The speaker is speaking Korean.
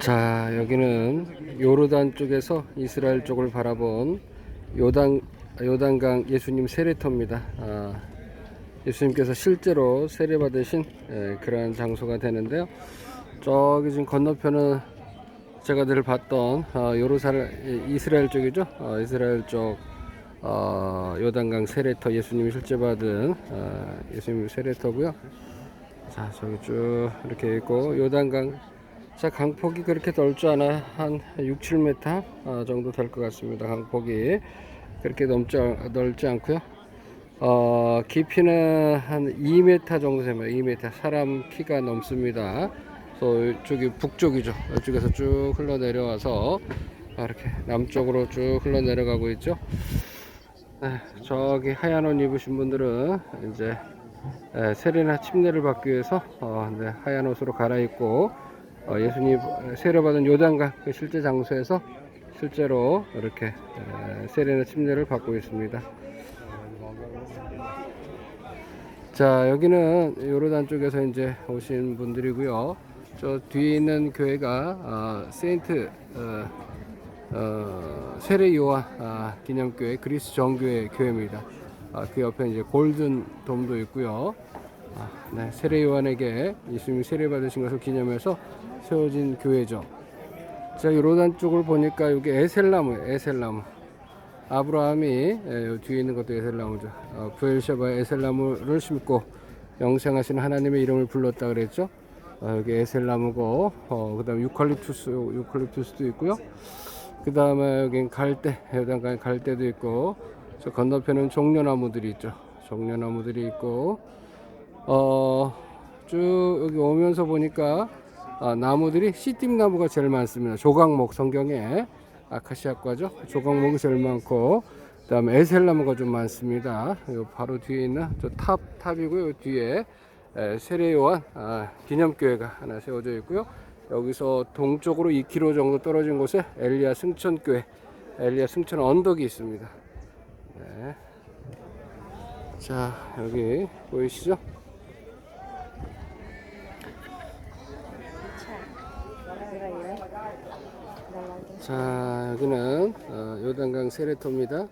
자 여기는 요르단 쪽에서 이스라엘 쪽을 바라본 요단 요단강 예수님 세례터입니다. 아, 예수님께서 실제로 세례 받으신 예, 그러한 장소가 되는데요. 저기 지금 건너편은 제가 늘 봤던 어, 요르살 이스라엘 쪽이죠. 어, 이스라엘 쪽 어, 요단강 세례터 예수님이 실제 받은 어, 예수님 세례터고요. 자 저기 쭉 이렇게 있고 요단강 자 강폭이 그렇게 넓지 않아 한 6, 7m 어, 정도 될 것 같습니다. 강폭이 그렇게 넘지 않- 넓지 않고요. 어, 깊이는 한 2m 정도 됩니다. 2m 사람 키가 넘습니다. 또 이쪽이 북쪽이죠. 이쪽에서 쭉 흘러내려와서 아, 이렇게 남쪽으로 쭉 흘러내려가고 있죠. 네, 저기 하얀 옷 입으신 분들은 이제 에, 세례나 침례를 받기 위해서 어, 네, 하얀 옷으로 갈아입고 어, 예수님 세례받은 요단강 그 실제 장소에서 실제로 이렇게 에, 세례나 침례를 받고 있습니다. 자 여기는 요르단 쪽에서 이제 오신 분들이고요. 저 뒤에 있는 교회가 아, 세인트 어, 어, 세례 요한 아, 기념교회 그리스 정교회 교회입니다. 아, 그 옆에 이제 골든 돔도 있고요. 아, 네, 세례 요한에게 예수님이 세례 받으신 것을 기념해서 세워진 교회죠. 자, 요르단 쪽을 보니까 여기 에셀나무, 에셀나무. 아브라함이 예, 요 뒤에 있는 것도 에셀나무죠. 어, 부엘샤바에 에셀나무를 심고 영생하신 하나님의 이름을 불렀다 그랬죠. 어, 여기 에셀나무고, 어, 그다음 유칼립투스, 유칼립투스도 있고요. 그 다음에 여긴 갈대, 요단강에 갈대도 있고, 저 건너편은 종려나무들이 있죠. 종려나무들이 있고, 어, 쭉 여기 오면서 보니까 아, 나무들이 씨띠나무가 제일 많습니다. 조각목 성경에 아카시아과죠. 조각목이 제일 많고, 그다음에 에셀나무가 좀 많습니다. 요 바로 뒤에 있는 저 탑 탑이고요. 요 뒤에 에, 세례요한 아, 기념교회가 하나 세워져 있고요. 여기서 동쪽으로 2km 정도 떨어진 곳에 엘리야 승천교회, 엘리야 승천 언덕이 있습니다. 네. 자 여기 보이시죠? 자 여기는 어, 요단강 세례터입니다.